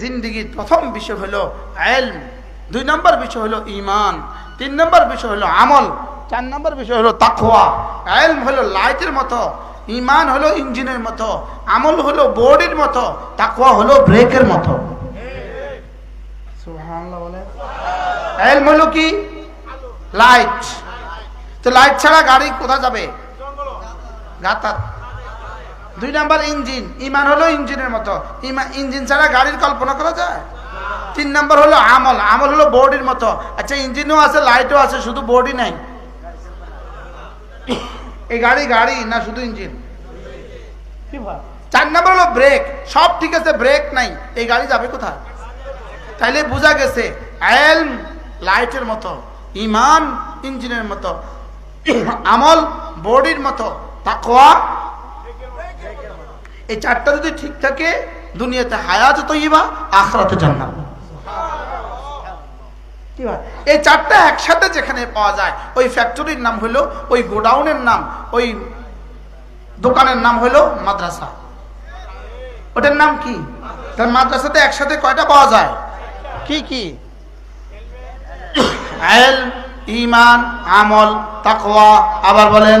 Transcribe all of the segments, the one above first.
জিন্দিগির প্রথম বিষয় হলো এলম, দুই নম্বর বিষয় হলো ইমান তিন নম্বর বিষয় হলো আমল, চার নম্বর বিষয় হলো তাকোয়া এলম হলো লাইটের মতো ইমান হলো ইঞ্জিনের মতো, আমল হলো বোর্ডের মতো তাকোয়া হলো ব্রেকের মতো। এলম হলো কি? লাইট। তো লাইট ছাড়া গাড়ি কোথায় যাবে? গাতার দুই নাম্বার ইঞ্জিন। ইমান হলো ইঞ্জিনের মতো। ইঞ্জিন ছাড়া গাড়ির কল্পনা করা যায়? তিন নাম্বার হলো আমল। আমল হলো বডির মতো। আচ্ছা ইঞ্জিনও আছে, লাইটও আছে, শুধু বডি নাই। এই গাড়ি গাড়ি না শুধু ইঞ্জিন? চার নাম্বার হলো ব্রেক। সব ঠিক আছে, ব্রেক নাই। এই গাড়ি যাবে কোথায়? তাইলে বোঝা গেছে এলম লাইটের মতো, ইমান ইঞ্জিনের মতো, আমল বডির মতো, তাকওয়া এই চারটা যদি ঠিক থাকে, দুনিয়াতে হায়াত তৈবা আখরাতে জান্নাত। এই চারটা একসাথে যেখানে পাওয়া যায়, ওই ফ্যাক্টরির নাম হলো, ওই গোডাউনের নাম, ওই দোকানের নাম হলো মাদ্রাসা। ওটার নাম কি? তার মাদ্রাসাতে একসাথে কয়টা পাওয়া যায়? কি কি? ইমান আমল, তাকওয়া, আবার বলেন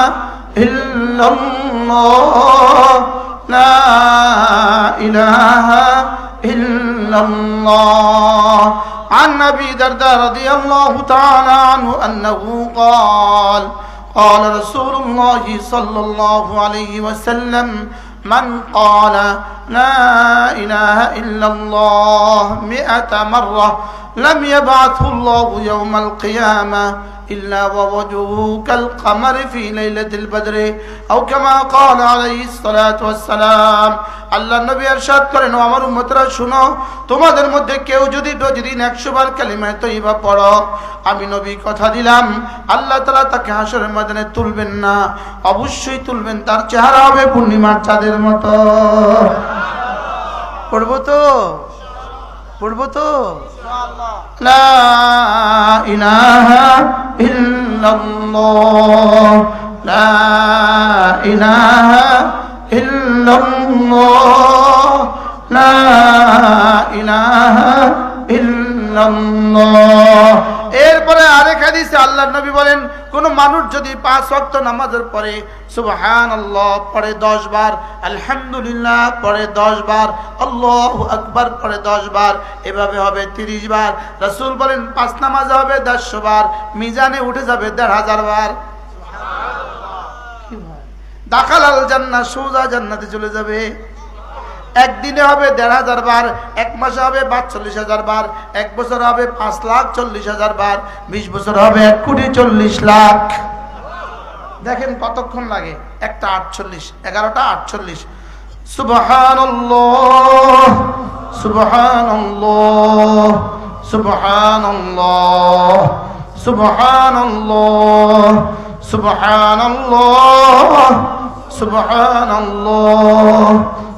إلا الله. لا إله إلا الله. عن أبي درداء رضي الله تعالى عنه أنه قال قال رسول الله صلى الله عليه وسلم من قال لا إله إلا الله مئة مرة لم يبعثه الله يوم القيامة إلا ووجهه كالقمر في ليلة البدر أو كما قال عليه الصلاة والسلام আল্লাহ নবী আরশাদ করেন ও আমার উম্মতরা শুনো তোমাদের মধ্যে কেউ যদি প্রতিদিন একশো বার কালিমায় তৈবা পড়ো আমি নবী কথা দিলাম আল্লাহ তালা তাকে হাসরের ময়দানে তুলবেন না অবশ্যই তুলবেন তার চেহারা হবে পূর্ণিমার চাঁদের মতো পড়ব তো? পড়ব তো? লা ইলাহা হাদিসে আল্লাহ নবী বলেন, কোন মানুষ যদি পাঁচ ওয়াক্ত নামাজের পরে সুবহানাল্লাহ পড়ে দশ বার, আলহামদুলিল্লাহ পড়ে দশ বার, আল্লাহ আকবার পড়ে দশ বার, এভাবে হবে তিরিশ বার, রাসূল বলেন পাঁচ নামাজ হবে দেড়শো বার, মিজানে উঠে যাবে দেড় হাজার বার। দাখাল আল জান্নাত, সোজা জান্নাতে চলে যাবে। একদিনে হবে দেড় হাজার বার, এক মাসে হবে পাঁচচল্লিশ হাজার বার, এক বছর হবে পাঁচ লাখ চল্লিশ হাজার বার, বিশ বছর হবে এক কোটি চল্লিশ লাখ। দেখেন কতক্ষণ লাগে? একটা আটচল্লিশ, এগারোটা আটচল্লিশ। সুবহান সুবহান সুবহান সুবহান সুবহান সুবহান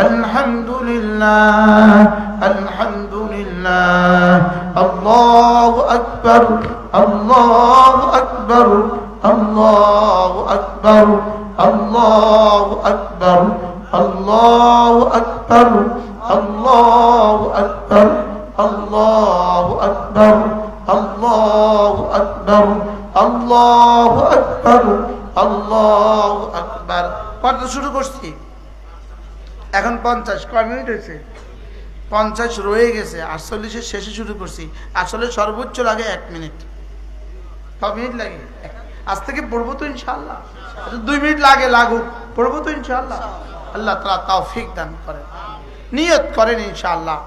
الحمد لله الحمد لله الله أكبر الله أكبر الله أكبر الله أكبر الله أكبر الله أكبر الله أكبر الله أكبر الله أكبر الله أكبر পড়তে শুরু করছি এখন পঞ্চাশ কয় মিনিট হয়েছে? পঞ্চাশ রয়ে গেছে আটচল্লিশের শেষে শুরু করছি। আসলে সর্বোচ্চ লাগে এক মিনিট। ক মিনিট লাগে? আজ থেকে পড়ব তো ইনশাল্লাহ আচ্ছা, দুই মিনিট লাগে লাগুক। পড়ব তো ইনশাল্লাহ আল্লাহ তালা তৌফিক দান করেন। নিয়ত করেন ইনশাল্লাহ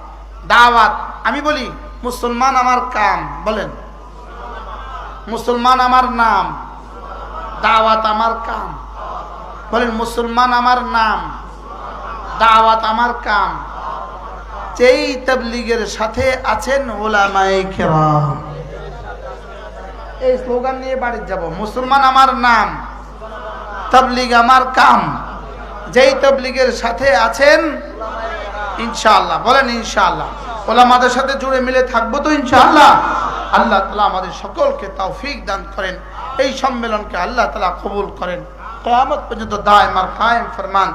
দাওয়াত আমি বলি মুসলমান আমার কাম বলেন। মুসলমান আমার নাম। দাওয়াত আমার কাম। বলেন মুসলমান আমার নাম। দাওয়াত আমার কাম। যেই তবলিগের সাথে আছেন কেরাম। এই স্লোগান নিয়ে বাড়ি যাব। মুসলমান আমার নাম, তবলিগ আমার কাম। যেই তবলিগের সাথে আছেন, ইনশাআল্লাহ, বলেন ইনশাআল্লাহ। ওলামাদের সাথে জুড়ে মিলে থাকব তো ইনশাআল্লাহ। আল্লাহ তালা আমাদের সকলকে তৌফিক দান করেন। এই সম্মেলনকে আল্লাহ তালা কবুল করেন। কেয়ামত পর্যন্ত দায় মার কায়েম ফরমান।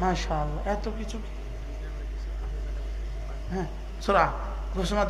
মাশাআল্লাহ এত কিছু হ্যাঁ সুরা ঘোষণা।